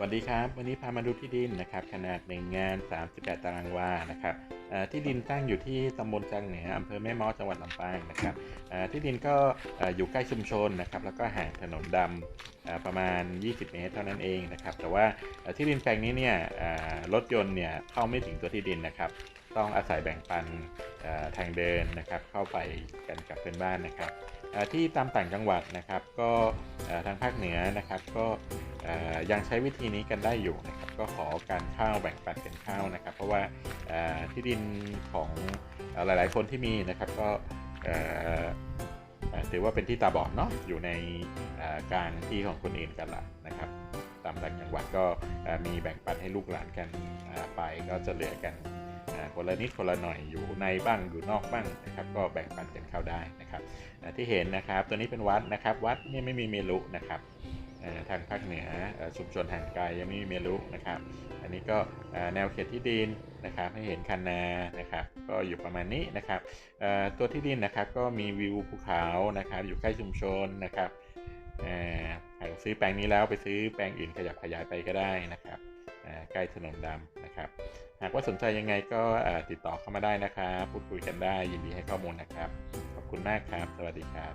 วัสดีครับ วันนี้พามาดูที่ดินนะครับ ขนาดหนึ่งงาน 38 ตารางวานะครับที่ดินตั้งอยู่ที่ตำบลจังเหนืออำเภอแม่เม้อจังหวัดลำปางนะครับที่ดินก็อยู่ใกล้ชุมชนนะครับ แล้วก็ห่างถนนดำประมาณ 20 เมตรเท่านั้นเองนะครับ แต่ว่าที่ดินแปลงนี้เนี่ยรถยนต์เนี่ยเข้าไม่ถึงตัวที่ดินนะครับ ต้องอาศัยแบ่งปันทางเดินนะครับเข้าไปกันกับเพื่อนบ้านนะครับที่ตามต่างจังหวัดนะครับก็ทางภาคเหนือนะครับก็ยังใช้วิธีนี้กันได้อยู่นะครับก็ขอการข้าวแบ่งปันกันข้าวนะครับ เพราะว่าที่ดินของหลาย ๆ คนที่มีนะครับก็ถือว่าเป็นที่ตาบอดเนาะอยู่ในกลางที่ของคนอื่นกันละนะครับตามต่างจังหวัดก็มีแบ่งปันให้ลูกหลานกันไปก็จะเหลือกัน คนละนิดคนละหน่อยอยู่ในบ้างอยู่นอกบ้างนะครับก็แบ่งปันกันเข้าได้นะครับที่เห็นนะครับตัวนี้เป็นวัดนะครับ วัดนี่ไม่มีเมลุนะครับทางภาคเหนือชุมชนห่างไกลยังไม่มีเมรุนะครับ อันนี้ก็แนวเขตที่ดินนะครับให้เห็นคันนานะครับ ก็อยู่ประมาณนี้นะครับตัวที่ดินนะครับก็มีวิวภูเขานะครับ อยู่ใกล้ชุมชนนะครับเอ่อหากซื้อแปลงนี้แล้วไปซื้อแปลงอื่นขยับขยายไปก็ได้นะครับ ใกล้ถนนดำนะครับ หากว่าสนใจยังไงก็ติดต่อเข้ามาได้นะครับ พูดคุยกันได้ยินดีให้ข้อมูลนะครับ ขอบคุณมากครับ สวัสดีครับ